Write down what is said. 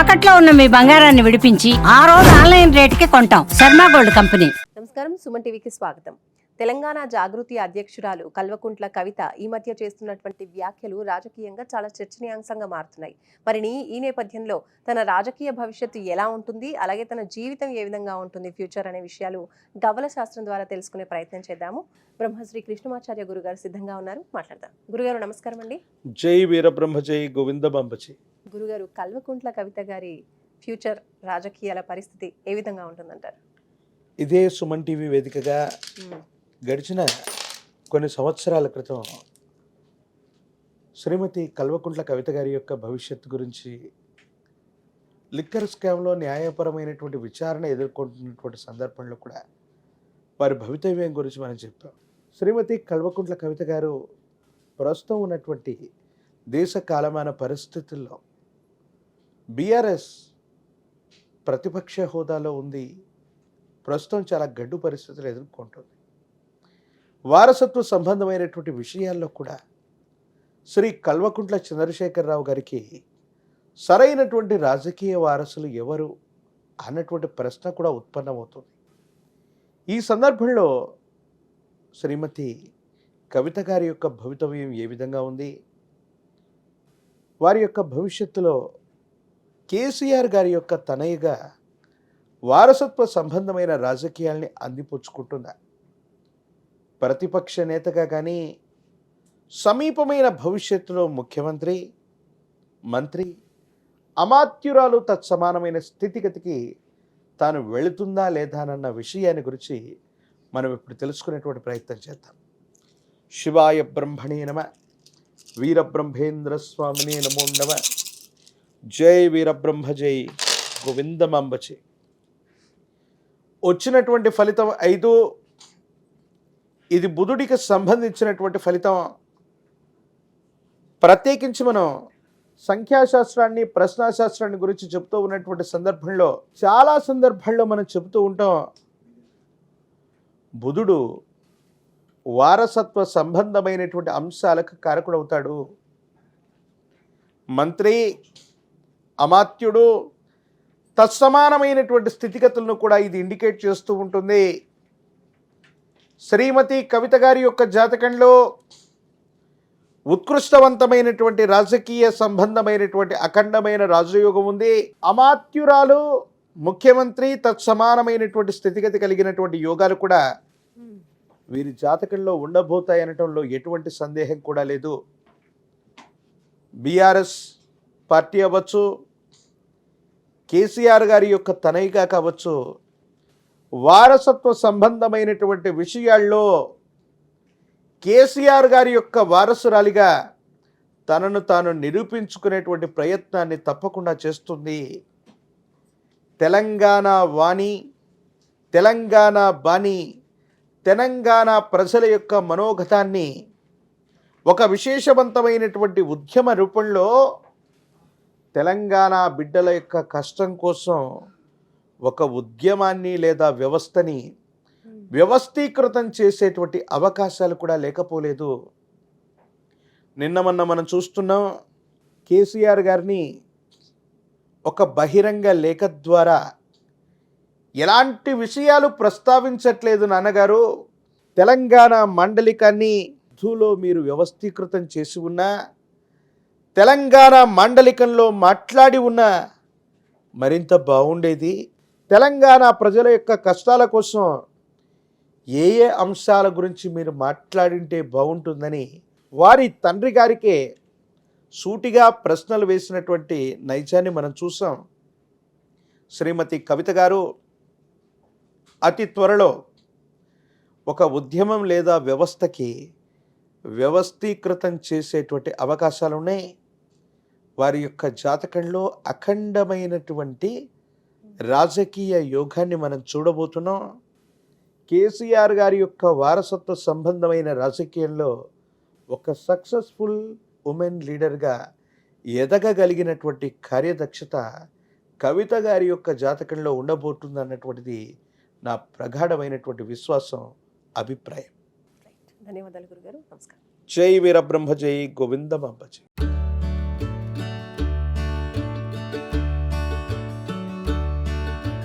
తాకట్లో ఉన్న మీ బంగారాన్ని విడిపించి ఆ రోజు ఆన్లైన్ రేటుకి కొంటాం. Sharma gold company. నమస్కారం సుమన్ టీవీకి స్వాగతం. తెలంగాణ జాగృతి అధ్యక్షురాలు కల్వకుంట్ల కవిత ఈ మధ్య చేస్తున్నటువంటి వ్యాఖ్యలు రాజకీయంగా చాలా చర్చనీయాంశంగా మారుతున్నాయి. మరి నీ- ఈ నేపథ్యంలో తన రాజకీయ భవిష్యత్తు ఎలా ఉంటుంది అలాగే తన జీవితం ఏ విధంగా ఉంటుంది ఫ్యూచర్ అనే విషయాలు గవ్వల శాస్త్రం ద్వారా తెలుసుకునే ప్రయత్నం చేద్దాము. బ్రహ్మశ్రీ కృష్ణమాచార్య గురుగారు సిద్ధంగా ఉన్నారు. మాట్లాడదాం. గురుగారు నమస్కారం అండి జై వీరబ్రహ్మ జై గోవిందబంబచి గురుగారు కల్వకుంట్ల కవిత గారి ఫ్యూచర్ రాజకీయాల పరిస్థితి ఏ విధంగా ఉంటుందంటారు ఇదే సుమన్ టీవీ వేదికగా. గడిచిన కొన్ని సంవత్సరాల క్రితం శ్రీమతి కల్వకుంట్ల కవిత గారి యొక్క భవిష్యత్తు గురించి లిక్కర్ స్కామ్లో న్యాయపరమైనటువంటి విచారణ ఎదుర్కొంటున్నటువంటి సందర్భంలో కూడా వారి భవితవ్యం గురించి మనం చెప్పాం శ్రీమతి కల్వకుంట్ల కవిత గారు ప్రస్తుతం ఉన్నటువంటి దేశ కాలమాన పరిస్థితుల్లో బీఆర్ఎస్ ప్రతిపక్ష హోదాలో ఉంది. ప్రస్తుతం చాలా గడ్డు పరిస్థితులు ఎదుర్కొంటుంది. వారసత్వ సంబంధమైనటువంటి విషయాల్లో కూడా శ్రీ కల్వకుంట్ల చంద్రశేఖరరావు గారికి సరైనటువంటి రాజకీయ వారసులు ఎవరు అన్నటువంటి ప్రశ్న కూడా ఉత్పన్నమవుతుంది. ఈ సందర్భంలో శ్రీమతి కవిత గారి యొక్క భవితవ్యం ఏ విధంగా ఉంది? వారి యొక్క భవిష్యత్తులో కేసీఆర్ గారి యొక్క తనయుగా వారసత్వ సంబంధమైన రాజకీయాల్ని అందిపుచ్చుకుంటుందా ప్రతిపక్ష నేతగా కానీ సమీపమైన భవిష్యత్తులో ముఖ్యమంత్రి మంత్రి అమాత్యురాలు తత్సమానమైన స్థితిగతికి తాను వెళుతుందా లేదా అన్న విషయాన్ని గురించి మనం ఇప్పుడు తెలుసుకునేటువంటి ప్రయత్నం చేద్దాం. శివాయ బ్రహ్మణే నమ వీరబ్రహ్మేంద్ర స్వామినే నమో నమ. జై వీరబ్రహ్మ జై గోవిందమాంబచే వచ్చినటువంటి ఫలితం ఐదు ఇది బుధుడికి సంబంధించినటువంటి ఫలితం. ప్రత్యేకించి మనం సంఖ్యాశాస్త్రాన్ని ప్రశ్నాశాస్త్రాన్ని గురించి చెప్తూ ఉన్నటువంటి సందర్భంలో చాలా సందర్భాల్లో మనం చెబుతూ ఉంటాం. బుధుడు వారసత్వ సంబంధమైనటువంటి అంశాలకు కారకుడవుతాడు. మంత్రి అమాత్యుడు తత్సమానమైనటువంటి స్థితిగతులను కూడా ఇది ఇండికేట్ చేస్తూ ఉంటుంది. శ్రీమతి కవిత గారి యొక్క జాతకంలో ఉత్కృష్టవంతమైనటువంటి రాజకీయ సంబంధమైనటువంటి అఖండమైన రాజయోగం ఉంది. అమాత్యురాలు ముఖ్యమంత్రి తత్సమానమైనటువంటి స్థితిగతి కలిగినటువంటి యోగాలు కూడా వీరి జాతకంలో ఉండబోతాయి అనటంలో ఎటువంటి సందేహం కూడా లేదు. బీఆర్ఎస్ పార్టీ అవ్వచ్చు కేసీఆర్ గారి యొక్క తనయిగా కావచ్చు వారసత్వ సంబంధమైనటువంటి విషయాల్లో కేసీఆర్ గారి యొక్క వారసురాలిగా తనను తాను నిరూపించుకునేటువంటి ప్రయత్నాన్ని తప్పకుండా చేస్తుంది. తెలంగాణ వాణి తెలంగాణ బాణి తెలంగాణ ప్రజల యొక్క మనోగతాన్ని ఒక విశేషవంతమైనటువంటి ఉద్యమ రూపంలో తెలంగాణ బిడ్డల యొక్క కష్టం కోసం ఒక ఉద్యమాన్ని లేదా వ్యవస్థని వ్యవస్థీకృతం చేసేటువంటి అవకాశాలు కూడా లేకపోలేదు. నిన్న మొన్న మనం చూస్తున్నాం కేసీఆర్ గారిని ఒక బహిరంగ లేఖ ద్వారా ఎలాంటి విషయాలు ప్రస్తావించట్లేదు నాన్నగారు. తెలంగాణ మండలికాన్ని ధూలో మీరు వ్యవస్థీకృతం చేసి ఉన్నా తెలంగాణ మాండలికంలో మాట్లాడి ఉన్న మరింత బాగుండేది. తెలంగాణ ప్రజల యొక్క కష్టాల కోసం ఏ ఏ అంశాల గురించి మీరు మాట్లాడింటే బాగుంటుందని వారి తండ్రి గారికే సూటిగా ప్రశ్నలు వేసినటువంటి నైజాన్ని మనం చూసాం. శ్రీమతి కవిత గారు అతి త్వరలో ఒక ఉద్యమం లేదా వ్యవస్థకి వ్యవస్థీకృతం చేసేటువంటి అవకాశాలు ఉన్నాయి వారి యొక్క జాతకంలో అఖండమైనటువంటి రాజకీయ యోగాన్ని మనం చూడబోతున్నాం. కేసీఆర్ గారి యొక్క వారసత్వ సంబంధమైన రాజకీయంలో ఒక సక్సెస్ఫుల్ ఉమెన్ లీడర్గా ఎదగగలిగినటువంటి కార్యదక్షత కవిత గారి యొక్క జాతకంలో ఉండబోతుంది అన్నటువంటిది నా ప్రగాఢమైనటువంటి విశ్వాసం అభిప్రాయం. ధన్యవాదాలు గురుగారు. నమస్కారం. జై వీరబ్రహ్మ జై గోవిందమాంబ జై.